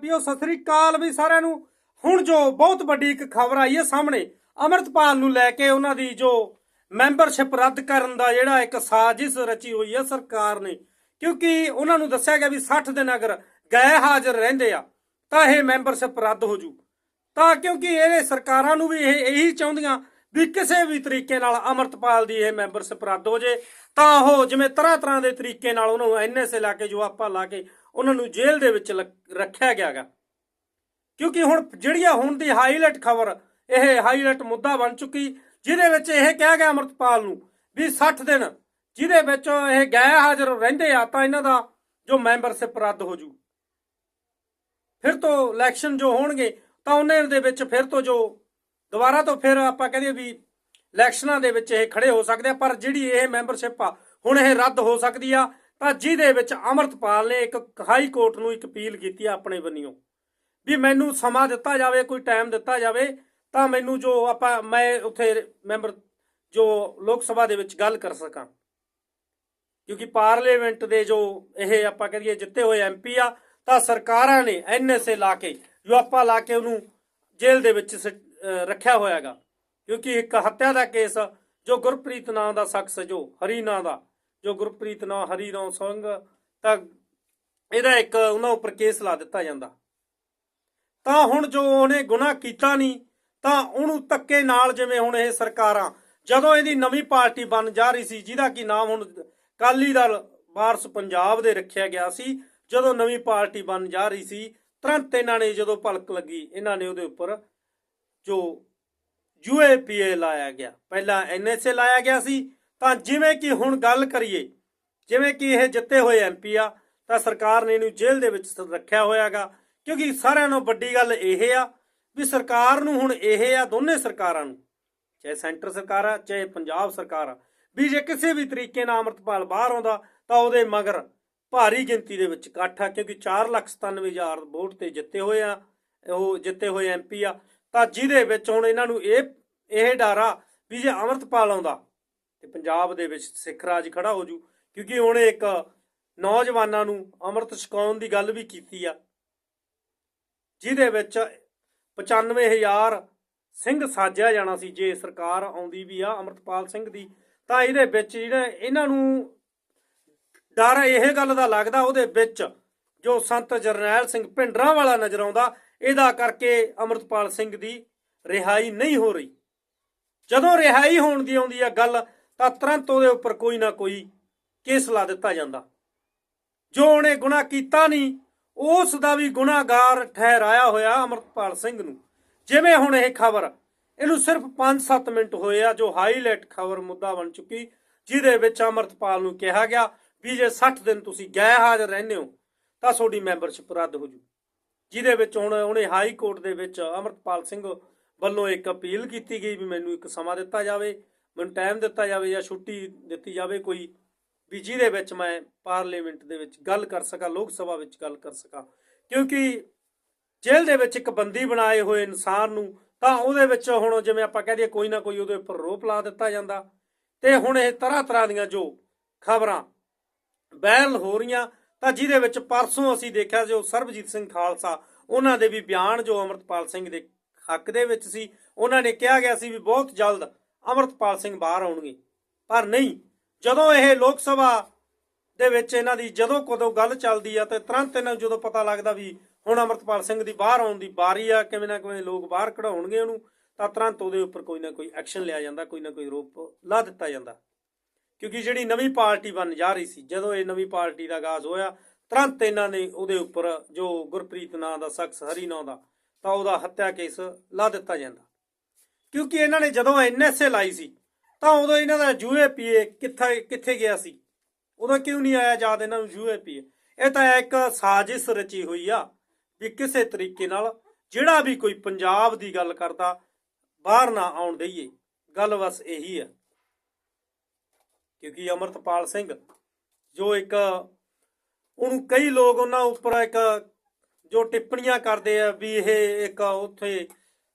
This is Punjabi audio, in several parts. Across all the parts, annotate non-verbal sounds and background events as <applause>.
ਪੰਜਾਬੀਓ ਸਤਿ ਸ੍ਰੀ ਅਕਾਲ ਵੀ ਸਾਰਿਆਂ ਨੂੰ। ਹੁਣ ਜੋ ਬਹੁਤ ਵੱਡੀ ਇੱਕ ਖਬਰ ਆਈ ਹੈ ਸਾਹਮਣੇ, ਅਮਰਤਪਾਲ ਨੂੰ ਲੈ ਕੇ ਉਹਨਾਂ ਦੀ ਜੋ ਮੈਂਬਰਸ਼ਿਪ ਰੱਦ ਕਰਨ ਦਾ ਜਿਹੜਾ ਇੱਕ ਸਾਜ਼ਿਸ਼ ਰਚੀ ਹੋਈ ਹੈ ਸਰਕਾਰ ਨੇ, ਕਿਉਂਕਿ ਉਹਨਾਂ ਨੂੰ ਦੱਸਿਆ ਗਿਆ ਵੀ 60 ਦਿਨ ਅਗਰ ਗਏ ਹਾਜ਼ਰ ਰਹਿੰਦੇ ਆ, ਤਾਂ ਇਹ ਮੈਂਬਰਸ਼ਿਪ ਰੱਦ ਹੋ ਜੂ। ਤਾਂ ਕਿਉਂਕਿ ਇਹ ਸਰਕਾਰਾਂ ਨੂੰ ਵੀ ਇਹ ਇਹੀ ਚਾਹੁੰਦੀਆਂ ਵੀ ਕਿਸੇ ਵੀ ਤਰੀਕੇ ਨਾਲ ਅਮਰਤਪਾਲ ਦੀ ਇਹ ਮੈਂਬਰਸ਼ਿਪ ਰੱਦ ਹੋ ਜੇ, ਤਾਂ ਉਹ ਜਿਵੇਂ ਤਰ੍ਹਾਂ ਤਰ੍ਹਾਂ ਦੇ ਤਰੀਕੇ ਨਾਲ ਉਹਨੂੰ ਐਨਐਸਏ ਲਾ ਕੇ ਜੋ ਆਪਾਂ ਲਾ ਕੇ ਉਹਨਾਂ ਨੂੰ ਜੇਲ੍ਹ ਦੇ ਵਿੱਚ ਲ- ਰੱਖਿਆ ਗਿਆਗਾ। ਕਿਉਂਕਿ ਹੁਣ ਜਿਹੜੀਆਂ ਹੁਣ ਦੀ ਹਾਈਲਾਈਟ ਖਬਰ, ਇਹ ਹਾਈਲਾਈਟ ਮੁੱਦਾ ਬਣ ਚੁੱਕੀ, ਜਿਹਦੇ ਵਿੱਚ ਇਹ ਕਿਹਾ ਗਿਆ ਅਮਰਤਪਾਲ ਨੂੰ ਵੀ 60 ਦਿਨ, ਜਿਹਦੇ ਵਿੱਚ ਇਹ ਗਏ ਹਾਜ਼ਰ ਰਹਿੰਦੇ ਆ, ਤਾਂ ਇਹਨਾਂ ਦਾ ਜੋ ਮੈਂਬਰਸ਼ਿਪ ਰੱਦ ਹੋ ਜੂ। ਫਿਰ ਤੋਂ ਇਲੈਕਸ਼ਨ ਜੋ ਹੋਣਗੇ, ਤਾਂ ਉਹਨਾਂ ਦੇ ਵਿੱਚ ਫਿਰ ਤੋਂ ਜੋ, ਦੁਬਾਰਾ ਤੋਂ ਫਿਰ ਆਪਾਂ ਕਹਿੰਦੇ ਵੀ ਇਲੈਕਸ਼ਨਾਂ ਦੇ ਵਿੱਚ ਇਹ ਖੜੇ ਹੋ ਸਕਦੇ ਆ, ਪਰ ਜਿਹੜੀ ਇਹ ਮੈਂਬਰਸ਼ਿਪ ਆ, ਹੁਣ ਇਹ ਰੱਦ ਹੋ ਸਕਦੀ ਆ ਤਾਂ ਜਿਹਦੇ ਵਿੱਚ ਅਮਰਤਪਾਲ ਨੇ ਇੱਕ ਹਾਈ ਕੋਰਟ ਨੂੰ ਇੱਕ ਅਪੀਲ ਕੀਤੀ ਆਪਣੇ ਬੰਨਿਓ ਵੀ ਮੈਨੂੰ ਸਮਾਂ ਦਿੱਤਾ ਜਾਵੇ, ਕੋਈ ਟਾਈਮ ਦਿੱਤਾ ਜਾਵੇ, ਤਾਂ ਮੈਨੂੰ ਜੋ ਆਪਾਂ, ਮੈਂ ਉੱਥੇ ਮੈਂਬਰ ਜੋ ਲੋਕ ਸਭਾ ਦੇ ਵਿੱਚ ਗੱਲ ਕਰ ਸਕਾਂ। ਕਿਉਂਕਿ ਪਾਰਲੀਮੈਂਟ ਦੇ ਜੋ ਇਹ ਆਪਾਂ ਕਹੀਏ ਜਿੱਤੇ ਹੋਏ ਐਮਪੀ ਆ, ਤਾਂ ਸਰਕਾਰਾਂ ਨੇ ਐਨਐਸਏ ਲਾ ਕੇ ਜੋ ਆਪਾਂ ਲਾ ਕੇ ਉਹਨੂੰ ਜੇਲ੍ਹ ਦੇ ਵਿੱਚ ਸਿ- ਅਹ ਰੱਖਿਆ ਹੋਇਆਗਾ। ਕਿਉਂਕਿ ਇੱਕ ਹੱਤਿਆ ਦਾ ਕੇਸ, ਜੋ ਗੁਰਪ੍ਰੀਤ ਨਾਂ ਦਾ ਸ਼ਖਸ, ਜੋ ਹਰੀ ਨਾਂ ਦਾ ਜੋ ਗੁਰਪ੍ਰੀਤ ਨਾਂ, ਹਰੀ ਰਾਮ ਸਿੰਘ ਤਾਂ ਇਹਦਾ ਇੱਕ ਉਹਨਾਂ ਉੱਪਰ ਕੇਸ ਲਾ ਦਿੱਤਾ ਜਾਂਦਾ। ਤਾਂ ਹੁਣ ਜੋ ਉਹਨੇ ਗੁਨਾਹ ਕੀਤਾ ਨਹੀਂ, ਤਾਂ ਉਹਨੂੰ ਧੱਕੇ ਨਾਲ ਜਿਵੇਂ ਹੁਣ ਇਹ ਸਰਕਾਰਾਂ, ਜਦੋਂ ਇਹਦੀ ਨਵੀਂ ਪਾਰਟੀ ਬਣ ਜਾ ਰਹੀ ਸੀ, ਜਿਹਦਾ ਕੀ ਨਾਮ ਹੁਣ ਕਾਲੀ ਦਲ, ਵਾਰਸ ਪੰਜਾਬ ਦੇ ਰੱਖਿਆ ਗਿਆ ਸੀ, ਜਦੋਂ ਨਵੀਂ ਪਾਰਟੀ ਬਣ ਜਾ ਰਹੀ ਸੀ, ਤੁਰੰਤ ਇਹਨਾਂ ਨੇ ਜਦੋਂ ਭਲਕ ਲੱਗੀ, ਇਹਨਾਂ ਨੇ ਉਹਦੇ ਉੱਪਰ ਜੋ ਯੂਏਪੀਏ ਲਾਇਆ ਗਿਆ। ਪਹਿਲਾਂ ਐਨਐਸਏ ਲਾਇਆ ਗਿਆ ਸੀ ਤਾਂ ਜਿਵੇਂ ਕਿ ਹੁਣ ਗੱਲ ਕਰੀਏ, ਜਿਵੇਂ ਕਿ ਇਹ ਜਿੱਤੇ ਹੋਏ ਐਮਪੀ ਆ, ਤਾਂ ਸਰਕਾਰ ਨੇ ਇਹਨੂੰ ਜੇਲ੍ਹ ਦੇ ਵਿੱਚ ਸ- ਰੱਖਿਆ ਹੋਇਆਗਾ। ਕਿਉਂਕਿ ਸਾਰਿਆਂ ਨਾਲੋਂ ਵੱਡੀ ਗੱਲ ਇਹ ਆ ਵੀ ਸਰਕਾਰ ਨੂੰ ਹੁਣ ਇਹ ਆ ਦੋਨੇ ਸਰਕਾਰਾਂ ਨੂੰ, ਚਾਹੇ ਸੈਂਟਰ ਸਰਕਾਰ ਆ, ਚਾਹੇ ਪੰਜਾਬ ਸਰਕਾਰ ਆ, ਵੀ ਜੇ ਕਿਸੇ ਵੀ ਤਰੀਕੇ ਨਾਲ ਅਮਰਤਪਾਲ ਬਾਹਰ ਆਉਂਦਾ, ਤਾਂ ਉਹਦੇ ਮਗਰ ਭਾਰੀ ਗਿਣਤੀ ਦੇ ਵਿੱਚ ਇਕੱਠ ਆ, ਕਿਉਂਕਿ 497000 ਵੋਟ ਤੇ ਜਿੱਤੇ ਹੋਏ ਆ, ਉਹ ਜਿੱਤੇ ਹੋਏ ਐਮਪੀ ਆ। ਤਾਂ ਜਿਹਦੇ ਵਿੱਚ ਹੁਣ ਇਹਨਾਂ ਨੂੰ ਇਹ ਇਹ ਡਰ ਵੀ ਜੇ ਅਮਰਤਪਾਲ ਆਉਂਦਾ ਤੇ ਪੰਜਾਬ ਦੇ ਵਿੱਚ ਸਿੱਖ ਰਾਜ ਖੜਾ ਹੋ ਜੂ। ਕਿਉਂਕਿ ਉਹਨੇ ਇੱਕ ਨੌਜਵਾਨਾਂ ਨੂੰ ਅੰਮ੍ਰਿਤ ਛਕਾਉਣ ਦੀ ਗੱਲ ਵੀ ਕੀਤੀ ਆ। ਜਿਹਦੇ ਵਿੱਚ 95000 ਸਿੰਘ ਸਾਜਿਆ ਜਾਣਾ ਸੀ, ਜੇ ਸਰਕਾਰ ਆਉਂਦੀ ਵੀ ਆ ਅਮਰਤਪਾਲ ਸਿੰਘ ਦੀ, ਤਾਂ ਇਹਦੇ ਵਿੱਚ ਜਿਹੜਾ ਇਹਨਾਂ ਨੂੰ ਡਰ ਇਹ ਗੱਲ ਦਾ ਲੱਗਦਾ, ਉਹਦੇ ਵਿੱਚ ਜੋ ਸੰਤ ਜਰਨੈਲ ਸਿੰਘ ਭਿੰਡਰਾਂ ਵਾਲਾ ਨਜ਼ਰ ਆਉਂਦਾ, ਇਹਦਾ ਕਰਕੇ ਅਮਰਤਪਾਲ ਸਿੰਘ ਦੀ ਰਿਹਾਈ ਨਹੀਂ ਹੋ ਰਹੀ। ਜਦੋਂ ਰਿਹਾਈ ਹੋਣ ਦੀ ਆਉਂਦੀ ਆ ਗੱਲ ਤਾਂ ਤੁਰੰਤ ਉਹਦੇ ਉੱਪਰ ਕੋਈ ਨਾ ਕੋਈ ਕੇਸ ਲਾ ਦਿੱਤਾ ਜਾਂਦਾ। ਜੋ ਉਹਨੇ ਗੁਨਾਹ ਕੀਤਾ ਨਹੀਂ, ਉਸ ਦਾ ਵੀ ਗੁਨਾਹਗਾਰ ਠਹਿਰਾਇਆ ਹੋਇਆ ਅਮਰਪਾਲ ਸਿੰਘ ਨੂੰ। ਜਿਵੇਂ ਹੁਣ ਇਹ ਖਬਰ, ਇਹਨੂੰ ਸਿਰਫ 5-7 ਮਿੰਟ ਹੋਏ ਆ, ਜੋ ਹਾਈਲਾਈਟ ਖਬਰ ਮੁੱਦਾ ਬਣ ਚੁੱਕੀ, ਜਿਹਦੇ ਵਿੱਚ ਅਮਰਤਪਾਲ ਨੂੰ ਕਿਹਾ ਗਿਆ ਵੀ ਜੇ 60 ਦਿਨ ਤੁਸੀਂ ਗਏ ਹਾਜ਼ਰ ਰਹਿੰਦੇ ਹੋ, ਤਾਂ ਤੁਹਾਡੀ ਮੈਂਬਰਸ਼ਿਪ ਰੱਦ ਹੋ ਜੂ। ਜਿਹਦੇ ਵਿੱਚ ਹੁਣ ਉਹਨੇ ਹਾਈ ਕੋਰਟ ਦੇ ਵਿੱਚ ਅਮਰਤਪਾਲ ਸਿੰਘ ਵੱਲੋਂ ਇੱਕ ਅਪੀਲ ਕੀਤੀ ਗਈ ਵੀ ਮੈਨੂੰ ਇੱਕ ਸਮਾਂ ਦਿੱਤਾ ਜਾਵੇ। ਮੈਨੂੰ ਟਾਈਮ ਦਿੱਤਾ ਜਾਵੇ ਜਾਂ ਛੁੱਟੀ ਦਿੱਤੀ ਜਾਵੇ ਕੋਈ ਵੀ ਜਿਹਦੇ ਵਿੱਚ ਮੈਂ ਪਾਰਲੀਮੈਂਟ ਦੇ ਵਿੱਚ ਗੱਲ ਕਰ ਸਕਾਂ, ਲੋਕ ਸਭਾ ਵਿੱਚ ਗੱਲ ਕਰ ਸਕਾਂ। ਕਿਉਂਕਿ ਜੇਲ੍ਹ ਦੇ ਵਿੱਚ ਇੱਕ ਬੰਦੀ ਬਣਾਏ ਹੋਏ ਇਨਸਾਨ ਨੂੰ ਤਾਂ ਉਹਦੇ ਵਿੱਚ ਹੁਣ ਜਿਵੇਂ ਆਪਾਂ ਕਹਦੇ ਕੋਈ ਨਾ ਕੋਈ ਉਹਦੇ ਉੱਪਰ ਰੋਪ ਲਾ ਦਿੱਤਾ ਜਾਂਦਾ। ਤੇ ਹੁਣ ਇਹ ਤਰ੍ਹਾਂ ਤਰ੍ਹਾਂ ਦੀਆਂ ਜੋ ਖਬਰਾਂ ਵਾਇਰਲ ਹੋ ਰਹੀਆਂ, ਤਾਂ ਜਿਹਦੇ ਵਿੱਚ ਪਰਸੋਂ ਅਸੀਂ ਦੇਖਿਆ ਜੋ ਸਰਬਜੀਤ ਸਿੰਘ ਖਾਲਸਾ, ਉਹਨਾਂ ਦੇ ਵੀ ਬਿਆਨ ਜੋ ਅਮਰਤਪਾਲ ਸਿੰਘ ਦੇ ਹੱਕ ਦੇ ਵਿੱਚ ਸੀ, ਉਹਨਾਂ ਨੇ ਕਿਹਾ ਗਿਆ ਸੀ ਵੀ ਬਹੁਤ ਜਲਦ ਅਮਰਤਪਾਲ ਸਿੰਘ ਬਾਹਰ ਆਉਣਗੇ। ਪਰ ਨਹੀਂ, ਜਦੋਂ ਇਹ ਲੋਕ ਸਭਾ ਦੇ ਵਿੱਚ ਇਹਨਾਂ ਦੀ ਜਦੋਂ ਕਦੋਂ ਗੱਲ ਚੱਲਦੀ ਆ ਤੇ ਤੁਰੰਤ ਇਹਨਾਂ ਨੂੰ ਜਦੋਂ ਪਤਾ ਲੱਗਦਾ ਵੀ ਹੁਣ ਅਮਰਤਪਾਲ ਸਿੰਘ ਦੀ ਬਾਹਰ ਆਉਣ ਦੀ ਵਾਰੀ ਆ, ਕਿਵੇਂ ਨਾ ਕਿਵੇਂ ਲੋਕ ਬਾਹਰ ਕਢਾਉਣਗੇ ਉਹਨੂੰ, ਤਾਂ ਤੁਰੰਤ ਉਹਦੇ ਉੱਪਰ ਕੋਈ ਨਾ ਕੋਈ ਐਕਸ਼ਨ ਲਿਆ ਜਾਂਦਾ, ਕੋਈ ਨਾ ਕੋਈ ਰੋਪ ਲਾ ਦਿੱਤਾ ਜਾਂਦਾ। ਕਿਉਂਕਿ ਜਿਹੜੀ ਨਵੀਂ ਪਾਰਟੀ ਬਣ ਜਾ ਰਹੀ ਸੀ, ਜਦੋਂ ਇਹ ਨਵੀਂ ਪਾਰਟੀ ਦਾ ਆਗਾਜ਼ ਹੋਇਆ, ਤੁਰੰਤ ਇਹਨਾਂ ਨੇ ਉਹਦੇ ਉੱਪਰ ਜੋ ਗੁਰਪ੍ਰੀਤ ਨਾਂ ਦਾ ਸ਼ਖਸ ਹਰੀ ਨਾਂ ਦਾ, ਤਾਂ ਉਹਦਾ ਹੱਤਿਆ ਕੇਸ ਲਾ ਦਿੱਤਾ ਜਾਂਦਾ। ਕਿਉਂਕਿ ਇਹਨਾਂ ਨੇ ਜਦੋਂ ਐਨਐਸਏ ਲਾਈ ਸੀ, ਤਾਂ ਉਦੋਂ ਇਹਨਾਂ ਦਾ ਯੂਏਪੀਏ ਕਿੱਥੇ ਕਿੱਥੇ ਗਿਆ ਸੀ? ਉਦੋਂ ਕਿਉਂ ਨਹੀਂ ਆਇਆ ਯਾਦ ਇਹਨਾਂ ਨੂੰ ਯੂਏਪੀਏ ਇਹ ਤਾਂ ਇੱਕ ਸਾਜ਼ਿਸ਼ ਰਚੀ ਹੋਈ ਆ ਵੀ ਕਿਸੇ ਤਰੀਕੇ ਨਾਲ ਜਿਹੜਾ ਵੀ ਕੋਈ ਪੰਜਾਬ ਦੀ ਗੱਲ ਕਰਦਾ, ਬਾਹਰ ਨਾ ਆਉਣ ਦਈਏ। ਗੱਲ ਬਸ ਇਹੀ ਆ। ਕਿਉਂਕਿ ਅਮਰਤਪਾਲ ਸਿੰਘ, ਜੋ ਇੱਕ, ਉਹਨੂੰ ਕਈ ਲੋਕ ਉਹਨਾਂ ਉੱਪਰ ਇੱਕ ਜੋ ਟਿੱਪਣੀਆਂ ਕਰਦੇ ਆ ਵੀ ਇਹ ਇੱਕ ਉੱਥੇ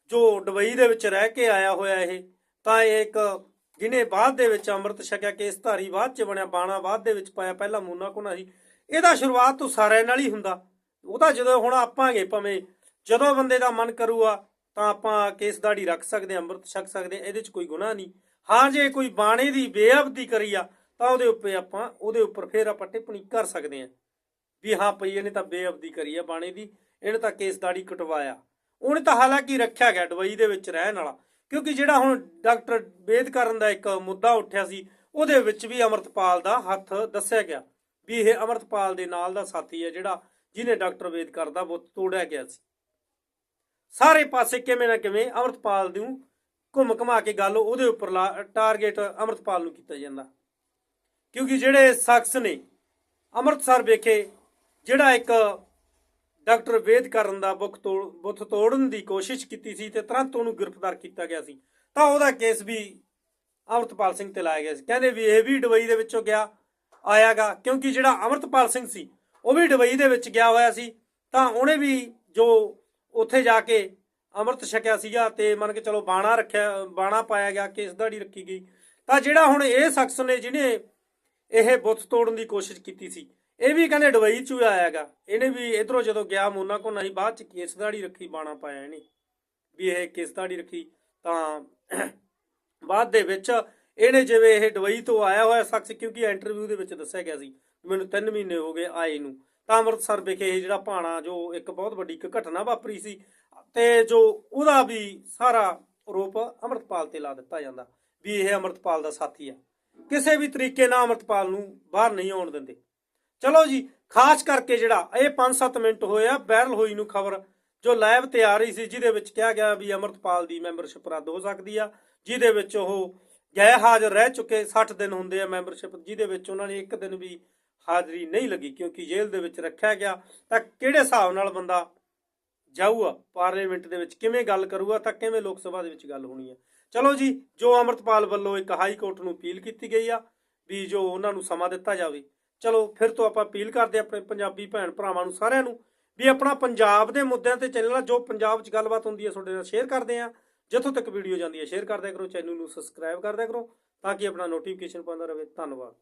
ਜੋ ਦੁਬਈ ਦੇ ਵਿੱਚ ਰਹਿ ਕੇ ਆਇਆ ਹੋਇਆ ਇਹ, ਤਾਂ ਇਹ ਇੱਕ ਜਿਹਨੇ ਬਾਅਦ ਦੇ ਵਿੱਚ ਅੰਮ੍ਰਿਤ ਛਕਿਆ ਕੇਸ ਧਾਰੀ ਬਾਅਦ ਚ ਬਣਿਆ, ਬਾਣਾ ਬਾਅਦ ਦੇ ਵਿੱਚ ਪਾਇਆ ਪਹਿਲਾਂ ਮੂਨਾ ਕੋਨਾ ਸੀ। ਇਹਦਾ ਸ਼ੁਰੂਆਤ ਤੋਂ ਸਾਰਿਆਂ ਨਾਲ ਹੀ ਹੁੰਦਾ। ਉਹਦਾ ਜਦੋਂ ਹੁਣ ਆਪਾਂਗੇ ਭਾਵੇਂ ਜਦੋਂ ਬੰਦੇ ਦਾ ਮਨ ਕਰੂਗਾ, ਤਾਂ ਆਪਾਂ ਕੇਸ ਦਾੜੀ ਰੱਖ ਸਕਦੇ ਹਾਂ, ਅੰਮ੍ਰਿਤ ਛਕ ਸਕਦੇ ਹਾਂ, ਇਹਦੇ 'ਚ ਕੋਈ ਗੁਨਾਹ ਨਹੀਂ। ਹਾਂ, ਜੇ ਕੋਈ ਬਾਣੇ ਦੀ ਬੇਅਬਦੀ ਕਰੀ ਆ, ਤਾਂ ਉਹਦੇ ਉੱਪਰ ਆਪਾਂ, ਉਹਦੇ ਉੱਪਰ ਫੇਰ ਆਪਾਂ ਟਿੱਪਣੀ ਕਰ ਸਕਦੇ ਹਾਂ। ਵੀ ਹਾਂ ਭਈ ਇਹਨੇ ਤਾਂ ਬੇਅਬਦੀ ਕਰੀ ਆ ਬਾਣੇ ਦੀ, ਇਹਨੇ ਤਾਂ ਕੇਸ ਦਾੜੀ ਕਟਵਾਇਆ। ਉਹਨੇ ਤਾਂ ਹਾਲਾਂਕਿ ਰੱਖਿਆ ਗਿਆ ਦੁਬਈ ਦੇ ਵਿੱਚ ਰਹਿਣ ਵਾਲਾ, ਕਿਉਂਕਿ ਜਿਹੜਾ ਹੁਣ ਡਾਕਟਰ ਵੇਦ ਕਰਨ ਦਾ ਇੱਕ ਮੁੱਦਾ ਉੱਠਿਆ ਸੀ, ਉਹਦੇ ਵਿੱਚ ਵੀ ਅਮਰਤਪਾਲ ਦਾ ਹੱਥ ਦੱਸਿਆ ਗਿਆ ਵੀ ਇਹ ਅਮਰਤਪਾਲ ਦੇ ਨਾਲ ਦਾ ਸਾਥੀ ਹੈ ਜਿਹੜਾ ਜਿਹਨੇ ਡਾਕਟਰ ਵੇਦ ਕਰਦਾ ਬੁੱਤ ਤੋੜਿਆ ਗਿਆ ਸੀ। ਸਾਰੇ ਪਾਸੇ ਕਿਵੇਂ ਨਾ ਕਿਵੇਂ ਅਮਰਤਪਾਲ ਨੂੰ ਘੁੰਮ ਘਮਾ ਕੇ ਗੱਲ ਉਹਦੇ ਉੱਪਰ ਟਾਰਗੇਟ ਅਮਰਤਪਾਲ ਨੂੰ ਕੀਤਾ ਜਾਂਦਾ। ਕਿਉਂਕਿ ਜਿਹੜੇ ਸ਼ਖਸ ਨੇ, ਅੰਮ੍ਰਿਤਸਰ ਵਿਖੇ ਜਿਹੜਾ ਇੱਕ ਡਾਕਟਰ ਵੇਦ ਕਰਨ ਦਾ ਬੁੱਖ ਤੋੜ ਬੁੱਤ ਤੋੜਨ ਦੀ ਕੋਸ਼ਿਸ਼ ਕੀਤੀ ਸੀ ਤੇ ਤੁਰੰਤ ਉਹਨੂੰ ਗ੍ਰਿਫਤਾਰ ਕੀਤਾ ਗਿਆ ਸੀ। ਤਾਂ ਉਹਦਾ ਕੇਸ ਵੀ ਅਮਰਤਪਾਲ ਸਿੰਘ ਤੇ ਲਾਇਆ ਗਿਆ ਸੀ। ਕਹਿੰਦੇ ਵੀ ਇਹ ਵੀ ਦੁਬਈ ਦੇ ਵਿੱਚੋਂ ਗਿਆ, ਆਇਆਗਾ, ਕਿਉਂਕਿ ਜਿਹੜਾ ਅਮਰਤਪਾਲ ਸਿੰਘ ਸੀ, ਉਹ ਵੀ ਦੁਬਈ ਦੇ ਵਿੱਚ ਗਿਆ ਹੋਇਆ ਸੀ। ਤਾਂ ਉਹਨੇ ਵੀ ਜੋ ਉੱਥੇ ਜਾ ਕੇ ਅੰਮ੍ਰਿਤ ਛਕਿਆ ਸੀਗਾ ਤੇ ਮੰਨ ਕੇ ਚਲੋ ਬਾਣਾ ਰੱਖਿਆ, ਬਾਣਾ ਪਾਇਆ ਗਿਆ, ਕੇਸ ਦਾੜੀ ਰੱਖੀ ਗਈ। ਤਾਂ ਜਿਹੜਾ ਹੁਣ ਇਹ ਸ਼ਖਸ ਨੇ, ਜਿਹਨੇ ਇਹ ਬੁੱਤ ਤੋੜਨ ਦੀ ਕੋਸ਼ਿਸ਼ ਕੀਤੀ ਸੀ ਇਹ ਵੀ ਕਹਿੰਦੇ ਦੁਬਈ ਚ ਹੀ ਹੈਗਾ ਇਹਨੇ ਵੀ ਇਧਰੋਂ ਜਦੋਂ ਗਿਆ ਮੋਨਾ ਕੋ, ਨਹੀਂ ਬਾਅਦ ਚ ਕੇਸ ਦਾੜੀ ਰੱਖੀ, ਬਾਣਾ ਪਾਇਆ ਇਹਨੇ। ਵੀ ਇਹ ਕੇਸ ਦਾੜੀ ਰੱਖੀ, ਤਾਂ <coughs> ਬਾਅਦ ਦੇ ਵਿੱਚ ਇਹਨੇ ਜਿਵੇਂ ਇਹ ਦੁਬਈ ਤੋਂ ਆਇਆ ਹੋਇਆ ਸ਼ਖਸ, ਕਿਉਂਕਿ ਇੰਟਰਵਿਊ ਦੇ ਵਿੱਚ ਦੱਸਿਆ ਗਿਆ ਸੀ ਮੈਨੂੰ 3 ਮਹੀਨੇ ਹੋ ਗਏ ਆਏ ਨੂੰ। ਤਾਂ ਅੰਮ੍ਰਿਤਸਰ ਵਿਖੇ ਇਹ ਜਿਹੜਾ ਭਾਣਾ, ਜੋ ਇੱਕ ਬਹੁਤ ਵੱਡੀ ਇੱਕ ਘਟਨਾ ਵਾਪਰੀ ਸੀ, ਤੇ ਜੋ ਉਹਦਾ ਵੀ ਸਾਰਾ ਆਰੋਪ ਅੰਮ੍ਰਿਤਪਾਲ ਤੇ ਲਾ ਦਿੱਤਾ ਜਾਂਦਾ, ਵੀ ਇਹ ਅੰਮ੍ਰਿਤਪਾਲ ਦਾ ਸਾਥੀ ਆ। ਕਿਸੇ ਵੀ ਤਰੀਕੇ ਨਾਲ ਅੰਮ੍ਰਿਤਪਾਲ ਨੂੰ ਬਾਹਰ ਨਹੀਂ ਆਉਣ ਦਿੰਦੇ। ਚਲੋ ਜੀ, ਖਾਸ ਕਰਕੇ ਜਿਹੜਾ ਇਹ 5-7 ਮਿੰਟ ਹੋਏ ਆ ਵਾਇਰਲ ਹੋਈ ਨੂੰ ਖਬਰ, ਜੋ ਲਾਈਵ ਤੇ ਆ ਰਹੀ ਸੀ, ਜਿਹਦੇ ਵਿੱਚ ਕਿਹਾ ਗਿਆ ਵੀ ਅਮਰਤਪਾਲ ਦੀ ਮੈਂਬਰਸ਼ਿਪ ਰੱਦ ਹੋ ਸਕਦੀ ਆ, ਜਿਹਦੇ ਵਿੱਚ ਉਹ ਗੈਰ ਹਾਜ਼ਰ ਰਹਿ ਚੁੱਕੇ 60 ਦਿਨ ਹੁੰਦੇ ਆ ਮੈਂਬਰਸ਼ਿਪ ਜਿਹਦੇ ਵਿੱਚ ਉਹਨਾਂ ਨੇ ਇੱਕ ਦਿਨ ਵੀ ਹਾਜ਼ਰੀ ਨਹੀਂ ਲੱਗੀ, ਕਿਉਂਕਿ ਜੇਲ੍ਹ ਦੇ ਵਿੱਚ ਰੱਖਿਆ ਗਿਆ। ਤਾਂ ਕਿਹੜੇ ਹਿਸਾਬ ਨਾਲ ਬੰਦਾ ਜਾਊਗਾ ਪਾਰਲੀਮੈਂਟ ਦੇ ਵਿੱਚ ਕਿਵੇਂ ਗੱਲ ਕਰੂਗਾ, ਤਾਂ ਕਿਵੇਂ ਲੋਕ ਸਭਾ ਦੇ ਵਿੱਚ ਗੱਲ ਹੋਣੀ ਆ। ਚਲੋ ਜੀ, ਜੋ ਅਮਰਤਪਾਲ ਵੱਲੋਂ ਇੱਕ ਹਾਈ ਕੋਰਟ ਨੂੰ ਅਪੀਲ ਕੀਤੀ ਗਈ ਆ, ਵੀ ਜੋ ਉਹਨਾਂ ਨੂੰ ਸਮਾਂ ਦਿੱਤਾ ਜਾਵੇ ਚਲੋ ਫਿਰ ਤੋਂ ਆਪਾਂ ਅਪੀਲ ਕਰਦੇ ਆਪਣੇ ਪੰਜਾਬੀ ਭੈਣ ਭਰਾਵਾਂ ਨੂੰ ਸਾਰਿਆਂ ਨੂੰ ਵੀ ਆਪਣਾ ਪੰਜਾਬ ਦੇ ਮੁੱਦਿਆਂ ਤੇ ਚੈਨਲ ਆ, ਜੋ ਪੰਜਾਬ 'ਚ ਗੱਲਬਾਤ ਹੁੰਦੀ ਹੈ ਤੁਹਾਡੇ ਨਾਲ ਸ਼ੇਅਰ ਕਰਦੇ ਆ ਜਿੱਥੋਂ ਤੱਕ ਵੀਡੀਓ ਜਾਂਦੀ ਹੈ ਸ਼ੇਅਰ ਕਰਦਿਆ ਕਰੋ ਚੈਨਲ ਨੂੰ ਸਬਸਕ੍ਰਾਈਬ ਕਰਦਿਆ ਕਰੋ, ਤਾਂ ਕਿ ਆਪਣਾ ਨੋਟੀਫਿਕੇਸ਼ਨ ਪਾਉਂਦਾ ਰਹੇ। ਧੰਨਵਾਦ।